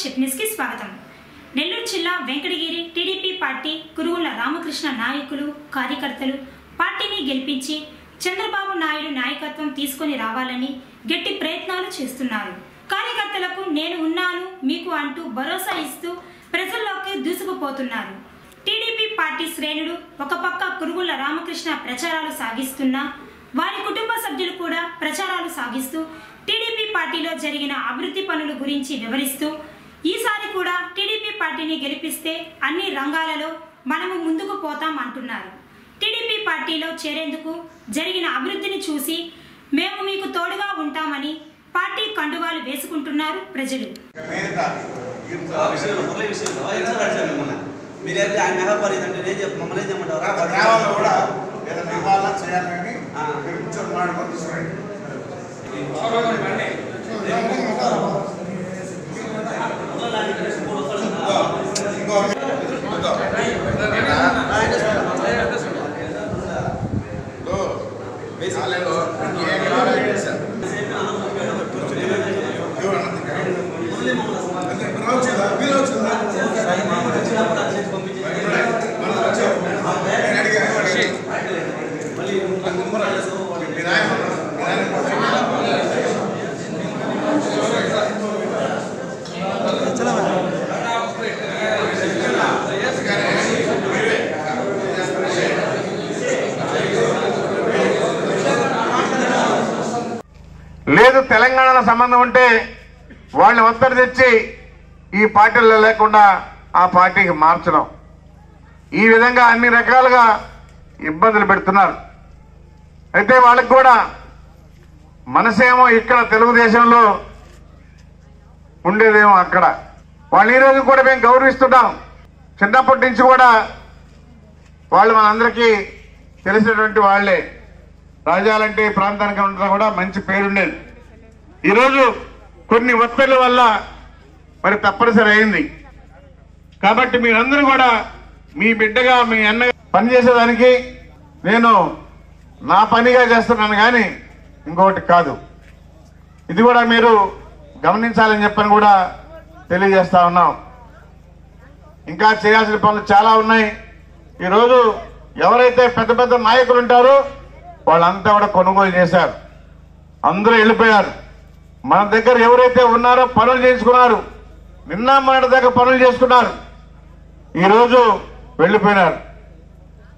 Check న్యూస్కి స్వాగతం. నెల్లూరు జిల్లా వెంకటగిరి టీడీపీ పార్టీ కురుగుల రామకృష్ణ నాయకులు కార్యకర్తలు పార్టీని గెలిపించి చంద్రబాబు నాయుడు నాయకత్వం తీసుకొని రావాలని గట్టి ప్రయత్నాలు చేస్తున్నారు. కార్యకర్తలకు నేను ఉన్నాను మీకు అంటూ భరోసా ఇస్తూ ప్రజల్లోకి దూసుకుపోతున్నారు. టీడీపీ పార్టీ శ్రేణులు ఒక పక్క కురుగుల రామకృష్ణ ప్రచారాలు సాగిస్తున్నా వారి కుటుంబ సభ్యులు కూడా ప్రచారాలు సాగిస్తూ టీడీపీ పార్టీలో జరిగిన అభివృద్ధి పనుల గురించి వివరిస్తూ ఈసారి కూడా టీడీపీ పార్టీని గెలిపిస్తే అన్ని రంగాలలో మనము ముందుకు పోతాం అంటున్నారు టీడీపీ పార్టీలో చేరేందుకు జరిగిన అభివృద్ధిని చూసి మేము మీకు తోడుగా ఉంటామని పార్టీ కండువాలు వేసుకుంటున్నారు ప్రజలు మీరైతే ఆయన మెహపరి అంటే మమ్మల్ని ఏం చేయమంటారు కూడా చేయాలని కూర్చొని తీసుకురండి ఇంకో ఇంకో. ఇదో, ఆలయంలో ఏ నివాళన చేశారు? ఎవరు అన్నది? అంటే మీరు వచ్చిందా? మీరు వచ్చిందా? మనం వచ్చాము. నేను అడిగాను, అడిగాను. మీ నాయన ఉన్నాడు. మీ నాయన లేదు తెలంగాణలో సంబంధం ఉంటే వాళ్ళని ఒత్తిడి తెచ్చి ఈ పార్టీల్లో లేకుండా ఆ పార్టీకి మార్చడం. ఈ విధంగా అన్ని రకాలుగా ఇబ్బందులు పెడుతున్నారు. అయితే వాళ్ళకి కూడా మనసేమో ఇక్కడ తెలుగుదేశంలో ఉండేదేమో అక్కడ. వాళ్ళు ఈ రోజు కూడా మేము గౌరవిస్తున్నాం చిన్నప్పటి నుంచి కూడా వాళ్ళు మనందరికీ తెలిసినటువంటి వాళ్ళే. రాజాలంటే ఈ ప్రాంతానికి ఉండడం కూడా మంచి పేరుండేది. ఈరోజు కొన్ని ఒత్తిళ్ళ వల్ల మరి తప్పనిసరి అయింది. కాబట్టి మీరందరూ కూడా మీ బిడ్డగా మీ అన్న పనిచేసేదానికి నేను నా పనిగా చేస్తున్నాను కానీ ఇంకొకటి కాదు. ఇది కూడా మీరు గమనించాలని చెప్పని కూడా తెలియజేస్తా ఉన్నాం. ఇంకా చేయాల్సిన పనులు చాలా ఉన్నాయి. ఈరోజు ఎవరైతే పెద్ద పెద్ద నాయకులు ఉంటారో వాళ్ళంతా కూడా కొనుగోలు చేశారు. అందరూ వెళ్ళిపోయారు. మన దగ్గర ఎవరైతే ఉన్నారో పనులు చేసుకున్నారు. నిన్న మాట దగ్గర పనులు చేసుకున్నారు. ఈరోజు వెళ్ళిపోయినారు.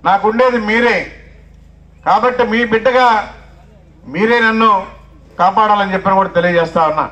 నాకుండేది మీరే. కాబట్టి మీ బిడ్డగా మీరే నన్ను కాపాడాలని చెప్పని కూడా తెలియజేస్తా ఉన్నా.